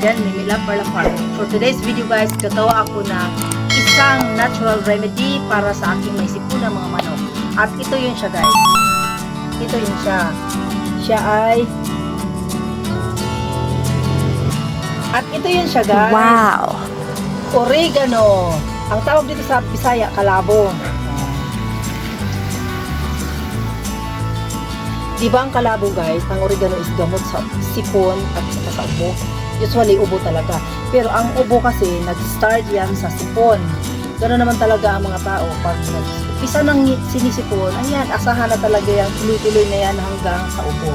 my YouTube channel again, Mimi Love Parla Farm. For today's video guys, gagawa ako ng isang natural remedy para sa aking may sipuna mga manok. At ito yun siya guys. Ito yun siya. Siya ay... At ito yun siya guys. Wow. Oregano. Ang tawag dito sa Bisaya, kalabo. Di ba ang kalabo guys, ang oregano is gamot sa sipon at sa ubo. Usually ubo talaga. Pero ang ubo kasi, nag-start yan sa sipon. Ganoon naman talaga ang mga tao. Pag isa ng sinisipon, ayan, asahan na talaga yan, tuloy-tuloy na yan hanggang sa ubo.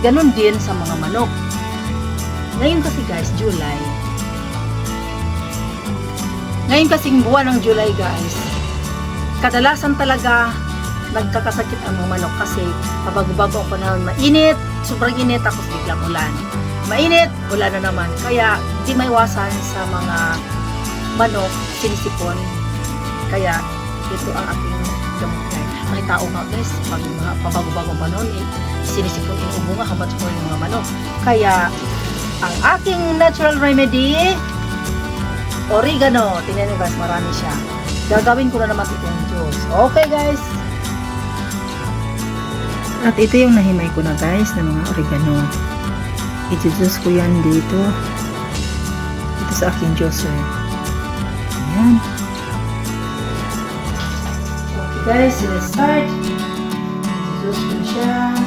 Ganon din sa mga manok. Ngayon kasi guys, July, ngayon kasing buwan ng July guys, kadalasan talaga nagkakasakit ang mga manok kasi pabago-bago ang panahon, mainit, sobrang init tapos biglang ulan. Mainit, ulan na naman. Kaya di maiwasan sa mga manok, sinisipon. Kaya ito ang aking gamot. May tao nga guys, pag mga pabago-bago ang panahon, eh, sinisipon, inuubo nga, hamat po yung mga manok. Kaya ang aking natural remedy, oregano. Tingnan niyo guys, marami siya. Gagawin ko na naman itong juice. Okay guys. At ito yung nahimay ko na guys ng mga oregano. I-juice ko yan dito. Dito sa aking juicer. Ayan. Okay guys, let's start. I-juice ko siya.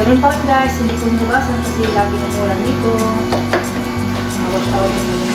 Ganun pa rin guys, hindi ko hinugasan kasi lagi na ulan nito. Awas-awas yung mga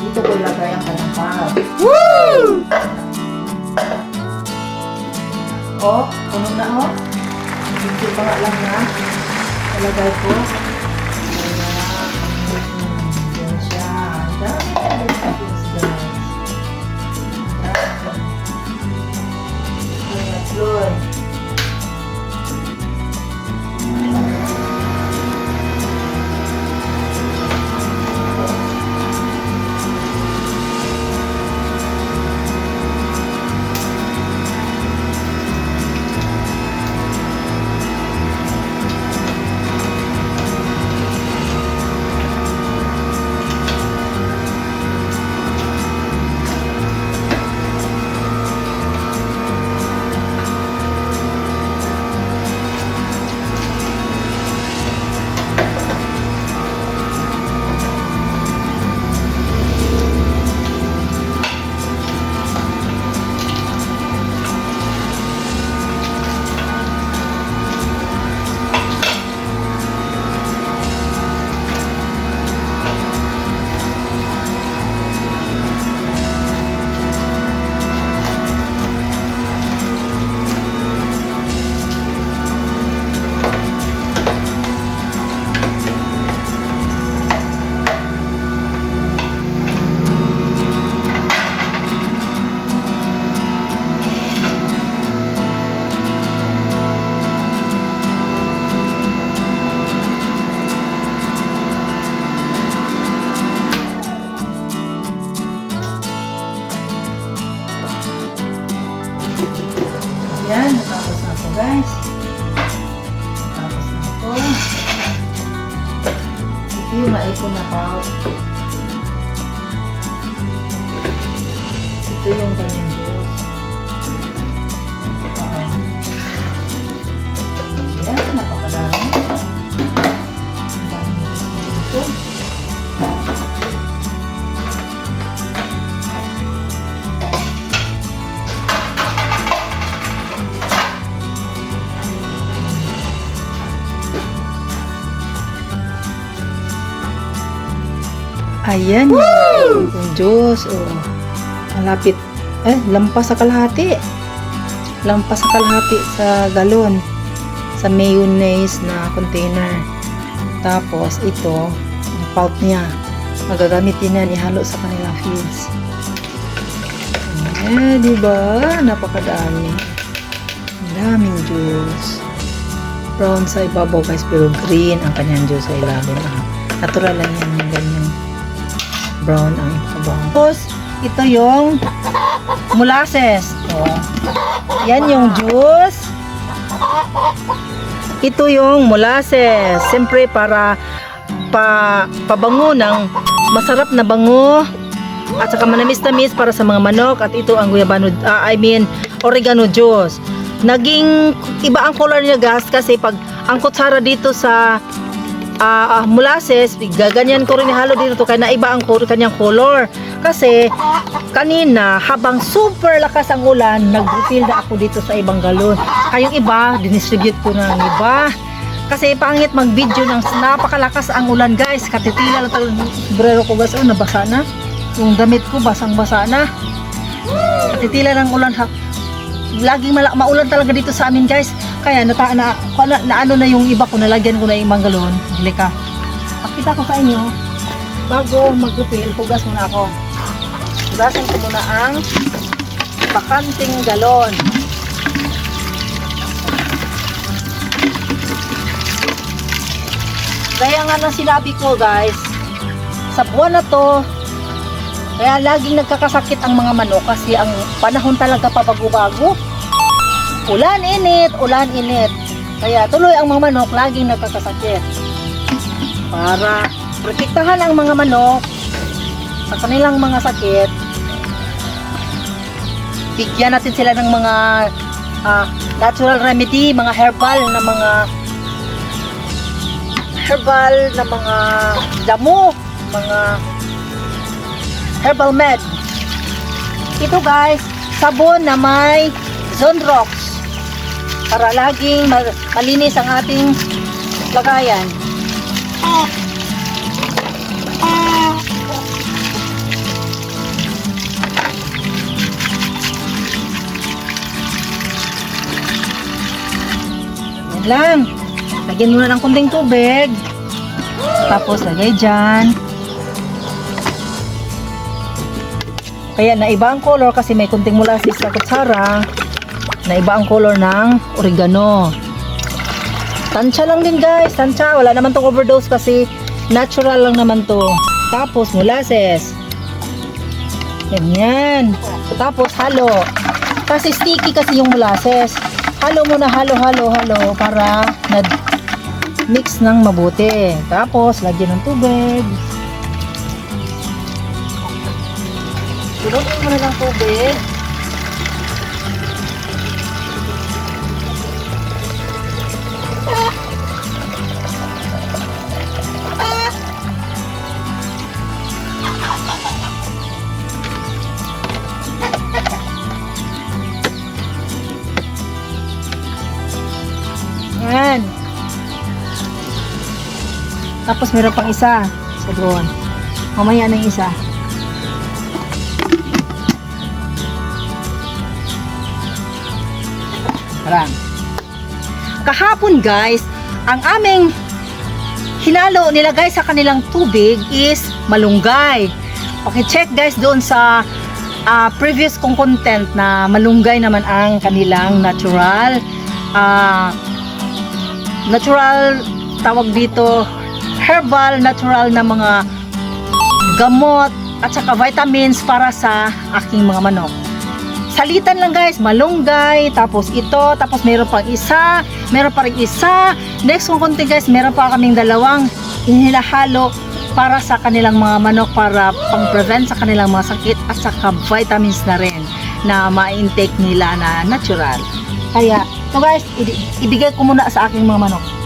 Dito ko ilagay ang kalampaw. Oh, puno na oh. Dito pa lang na. Ilagay ko. Guys. Natapos na ako. Ito yung maipon na pa. Ito yung kanyang Ayan. Yung Diyos. Oh. Malapit. Eh, lampas sa kalahati. Lampas sa kalahati sa galon. Sa mayonnaise na container. Tapos, ito, ang pulp niya. Magagamit din yan, ihalo sa kanilang feeds. Eh, di ba? Napakadami. Ang daming juice. Brown sa ibabaw guys, pero green ang kanyang juice sa ilalim. Ah, natural lang yan yung ganyan brown ang kabaw. Tapos, ito yung molasses. Oh. Yan yung juice. Ito yung molasses. Siyempre, para pa, pabango ng masarap na bango at saka manamis-tamis para sa mga manok at ito ang guyabano, ah, I mean, oregano juice. Naging iba ang color niya gas kasi pag ang kutsara dito sa ah ah, molasses, gaganyan ko rin ihalo dito to kaya naiba ang kanyang color. Kasi kanina habang super lakas ang ulan, nag-refill na ako dito sa ibang galon. Kayong iba, dinistribute ko na ng iba. Kasi pangit mag-video ng napakalakas ang ulan guys. Katitila lang talaga ng sombrero ko guys. Oh, nabasa na. Yung damit ko basang-basa na. Katitila ng ulan ha. Laging maulan talaga dito sa amin guys. Kaya nata na, na, na ano na yung iba ko, nalagyan ko na yung ibang galon. Halika. Pakita ko sa inyo. Bago mag-refill, hugas muna ako. Hugasan ko muna ang bakanting galon. Kaya nga nang sinabi ko guys, sa buwan na to, kaya laging nagkakasakit ang mga manok kasi ang panahon talaga pabago-bago. Ulan init, ulan init. Kaya tuloy ang mga manok laging nagkakasakit. Para protektahan ang mga manok sa kanilang mga sakit, bigyan natin sila ng mga ah, natural remedy, mga herbal na mga herbal na mga damo, mga herbal med. Ito guys, sabon na may Zonrox para laging ma- malinis ang ating lagayan. Yan lang. Lagyan muna ng kunting tubig. Tapos lagay dyan. Kaya naiba ang color kasi may kunting molasses sa kutsara. Naiba ang color ng oregano. Tansya lang din guys, tansya. Wala naman tong overdose kasi natural lang naman to. Tapos molasses. Ganyan. Tapos halo. Kasi sticky kasi yung molasses. Halo muna, halo, halo, halo para na mix ng mabuti. Tapos lagyan ng tubig. Sinutin mo na ng tubig. Yan. Tapos meron pang isa sa doon. Mamaya na yung isa. Parang. Kahapon guys, ang aming hinalo nilagay sa kanilang tubig is malunggay. Okay, check guys doon sa ah, previous kong content na malunggay naman ang kanilang natural ah, natural tawag dito herbal natural na mga gamot at saka vitamins para sa aking mga manok. Salitan lang guys, malunggay, tapos ito, tapos meron pang isa, meron pa rin isa. Next kung konti guys, meron pa kaming dalawang inilahalo para sa kanilang mga manok para pang-prevent sa kanilang mga sakit at saka vitamins na rin na ma-intake nila na natural. Kaya, so guys, ibigay ko muna sa aking mga manok.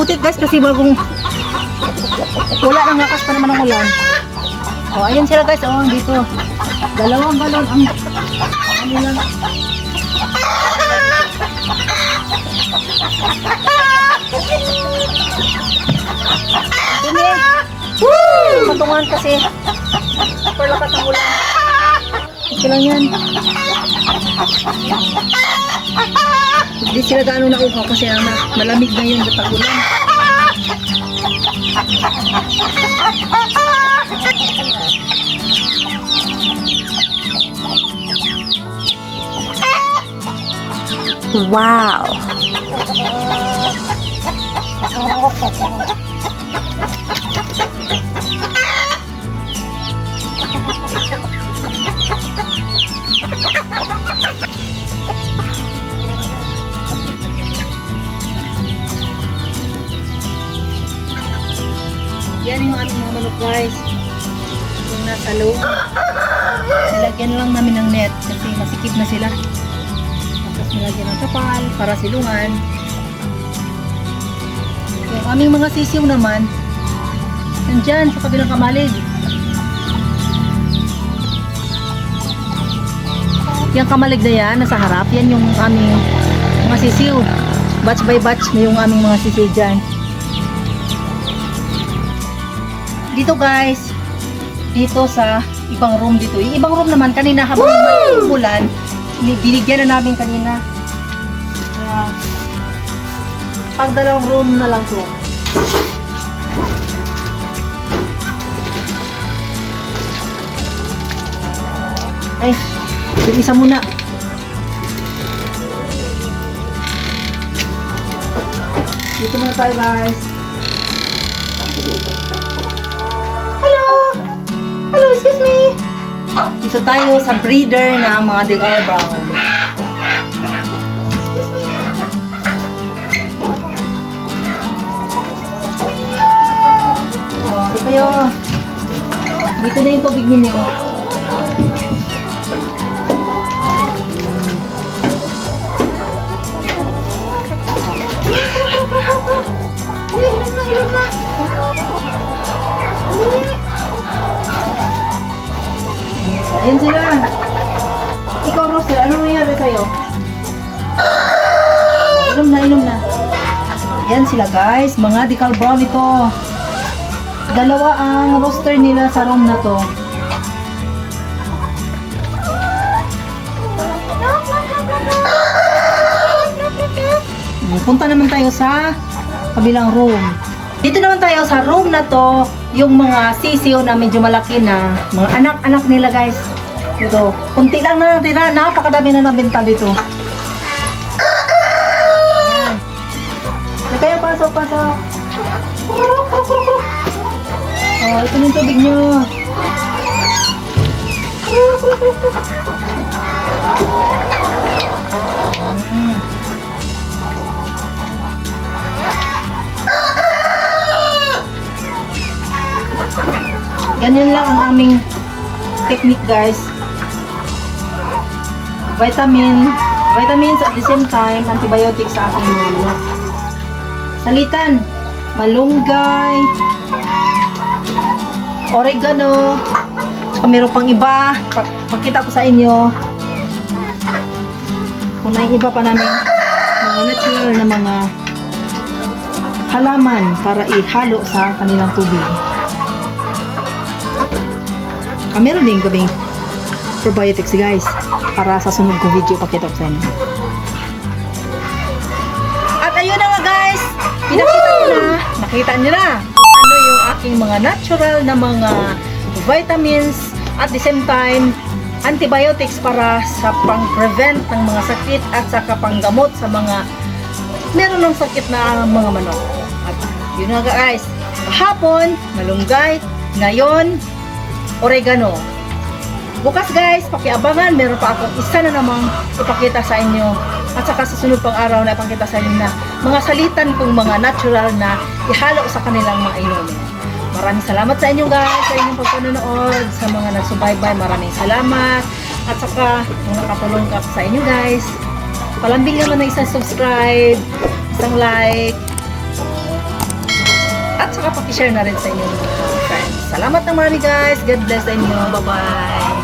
Maputik guys kasi bagong wala nang lakas pa naman ang ulan. Oh, ayun sila guys, oh, dito. Dalawang balon ang ano lang. Dumi. Woo! Patungan kasi. Super lakas ang ulan. Okay lang yan. Hindi sila gaano nauhaw kasi ano, malamig na yun sa ulan. Wow. Guys. Yung nasa loob. Nilagyan lang namin ng net kasi masikip na sila. Tapos nilagyan ng kapal para silungan. Yung aming mga sisiw naman, nandyan sa kabilang kamalig. Yung kamalig na yan, nasa harap, yan yung aming mga sisiw. Batch by batch na yung aming mga sisiw dyan. Dito guys. Dito sa ibang room dito. Yung ibang room naman kanina habang umulan ni- binigyan na namin kanina. Kaya pag dalawang room na lang to. Ay yung isa muna. Dito muna tayo guys. Hello! Hello, excuse me! Dito tayo sa breeder ng mga Degar Brown. Oh, ito kayo. Dito na yung tubig ninyo. Ayan sila. Ikaw, Roster, ano nangyari sa'yo? Inom na, inom na. Ayan sila guys, mga decal brown ito. Dalawa ang roster nila sa room na to. Punta naman tayo sa kabilang room. Dito naman tayo sa room na to, yung mga sisiyo na medyo malaki na, mga anak-anak nila guys. Ito, kunti lang na natira, napakadami na nabenta dito. Ayan. Kayo, pasok, pasok. Oh, ito yung tubig nyo. Ganyan lang ang aming technique guys. Vitamin, vitamins at the same time, antibiotics sa ating mga Salitan, malunggay, oregano, saka meron pang iba, Pa- pakita ko sa inyo. kung may iba pa namin mga natural na mga halaman para ihalo sa kanilang tubig. Ah, meron din gabing probiotics guys para sa sunod kong video pakita ko sa inyo. At ayun na nga guys, pinakita ko na, nakita nyo na ano yung aking mga natural na mga vitamins at the same time antibiotics para sa pang-prevent ng mga sakit at sa kapanggamot sa mga meron ng sakit na mga manok. At yun nga guys, kahapon, malunggay, ngayon, oregano. Bukas guys, pakiabangan, meron pa akong isa na namang ipakita sa inyo. At saka sa sunod pang araw na ipakita sa inyo na mga salitan kong mga natural na ihalo sa kanilang mga inumin. Maraming salamat sa inyo guys, sa inyong pagpanonood, sa mga nagsubaybay, maraming salamat. At saka, kung nakatulong ka sa inyo guys, palambing naman na isang subscribe, isang like, at saka pakishare na rin sa mga friends. Salamat na marami guys. God bless sa inyo. Bye-bye.